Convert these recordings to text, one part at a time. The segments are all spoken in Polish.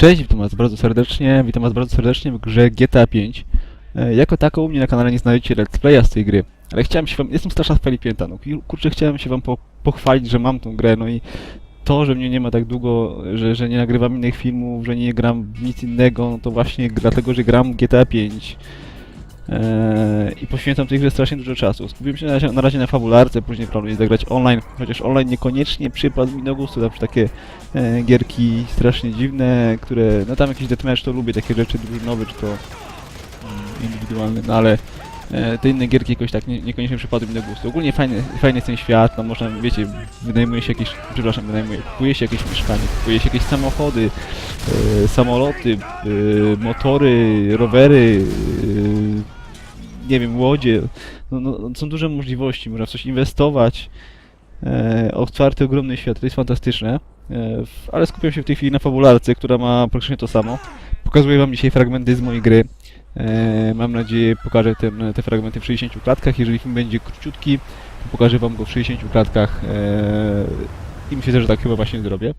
Cześć, witam was bardzo serdecznie, witam was bardzo serdecznie w grze GTA 5. E, Jako taką u mnie na kanale nie znajdziecie let's playa z tej gry, ale chciałem się wam, jestem straszna Felipięta, no kurczę chciałem się wam po, pochwalić, że mam tą grę, no i to, że mnie nie ma tak długo, że, że nie nagrywam innych filmów, że nie gram nic innego, no to właśnie dlatego, że gram GTA 5. Eee, I poświęcam tej grze strasznie dużo czasu. Skupiłem się na razie, na razie na fabularce, później planuję zagrać online, chociaż online niekoniecznie przypadł mi do gustu, zawsze takie e, gierki strasznie dziwne, które, no tam jakiś deathmatch to lubię, takie rzeczy drużynowe, czy to mm, indywidualne, no ale e, te inne gierki jakoś tak nie, niekoniecznie przypadły mi do gustu. Ogólnie fajny, fajny jest ten świat, tam można, wiecie, wynajmuje się jakieś, przepraszam, wynajmuje, kupuje się jakieś mieszkanie, kupuje się jakieś samochody, e, samoloty, e, motory, rowery, e, nie wiem, łodzie, no, no, są duże możliwości, można w coś inwestować, e, otwarty, ogromny świat, to jest fantastyczne, e, w, ale skupiam się w tej chwili na fabularce, która ma praktycznie to samo. Pokazuję wam dzisiaj fragmenty z mojej gry. E, mam nadzieję, pokażę ten, te fragmenty w 60 klatkach. Jeżeli film będzie króciutki, to pokażę wam go w 60 klatkach e, i myślę, że tak chyba właśnie zrobię.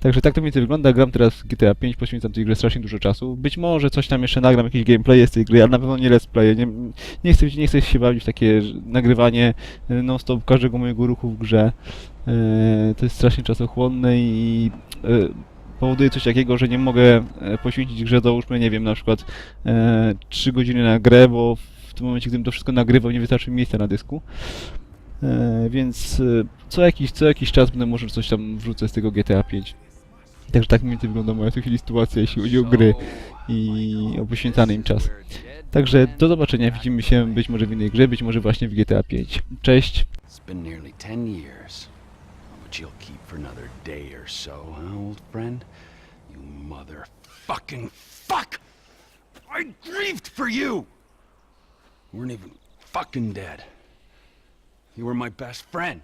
Także tak to mniej więcej wygląda. Gram teraz GTA 5, poświęcam tej grze strasznie dużo czasu. Być może coś tam jeszcze nagram, jakieś gameplaye z tej gry, ale na pewno nie let's play. Nie, nie, chcę, nie chcę się bawić w takie nagrywanie e, non-stop każdego mojego ruchu w grze. E, to jest strasznie czasochłonne i e, powoduje coś takiego, że nie mogę poświęcić grze, załóżmy, nie wiem, na przykład e, 3 godziny na grę, bo w tym momencie, gdybym to wszystko nagrywał, nie wystarczy mi miejsca na dysku. Więc co jakiś, co jakiś czas będę może coś tam wrzucę z tego GTA 5. Także tak mniej więcej wygląda moja w tej chwili sytuacja, jeśli chodzi o gry i o poświęcany im czas. Także do zobaczenia, widzimy się być może w innej grze, być może właśnie w GTA 5. Cześć! It's been nearly ten years. But you'll keep for another day or so, huh, old friend? You motherfucking fuck! I grieved for you! You weren't even fucking dead. You were my best friend.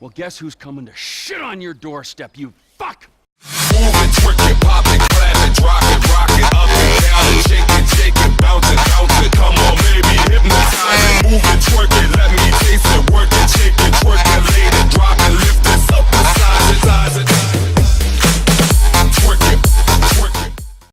Well, guess who's coming to shit on your doorstep, you fuck!